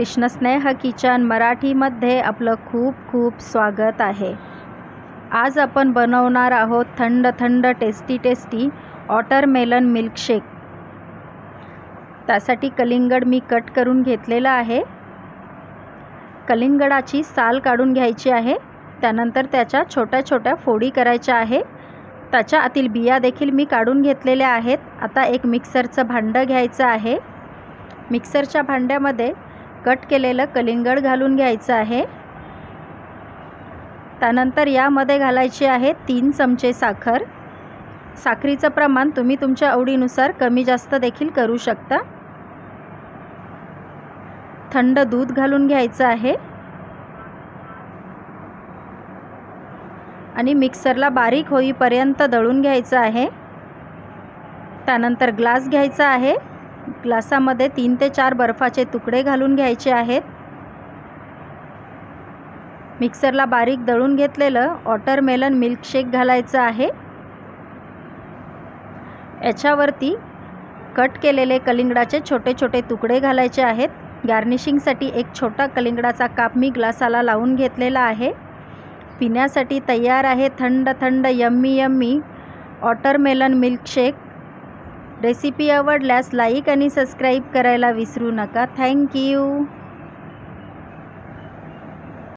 कृष्णस्नेह kitchen मराठीमध्ये आपलं खूप खूप स्वागत आहे. आज आपण बनवणार आहोत थंड थंड टेस्टी टेस्टी ऑटरमेलन मिल्कशेक. त्यासाठी कलिंगड मी कट करून घेतलेलं आहे. कलिंगडाची साल काढून घ्यायची आहे. त्यानंतर त्याच्या छोट्या छोट्या फोडी करायच्या आहे. त्याच्या आतील बिया देखील मी काढून घेतलेल्या आहेत. आता एक मिक्सरचं भांडं घ्यायचं आहे. मिक्सरच्या भांड्यामध्ये कट केलेलं कलिंगड घालून घ्यायचं आहे. त्यानंतर यामध्ये घालायची आहे तीन चमचे साखर. साखरीचं प्रमाण तुम्ही तुमच्या आवडीनुसार कमी जास्त देखील करू शकता. थंड दूध घालून घ्यायचं आहे. आणि मिक्सरला बारीक होईपर्यंत दळून घ्यायचं आहे. त्यानंतर ग्लास घ्यायचा आहे. ग्लासामध्ये तीन ते चार बर्फाचे तुकडे घालून घ्यायचे आहेत. मिक्सरला बारीक दळून घेतलेलं ऑटरमेलन मिल्कशेक घालायचं आहे. याच्यावरती कट केलेले कलिंगडाचे छोटे छोटे तुकडे घालायचे आहेत. गार्निशिंगसाठी एक छोटा कलिंगडाचा काप मी ग्लासाला लावून घेतलेला आहे. पिण्यासाठी तयार आहे थंड थंड yummy yummy watermelon milkshake. Recipe आवडल्यास लाईक आणि सबस्क्राईब करायला विसरू नका. थँक्यू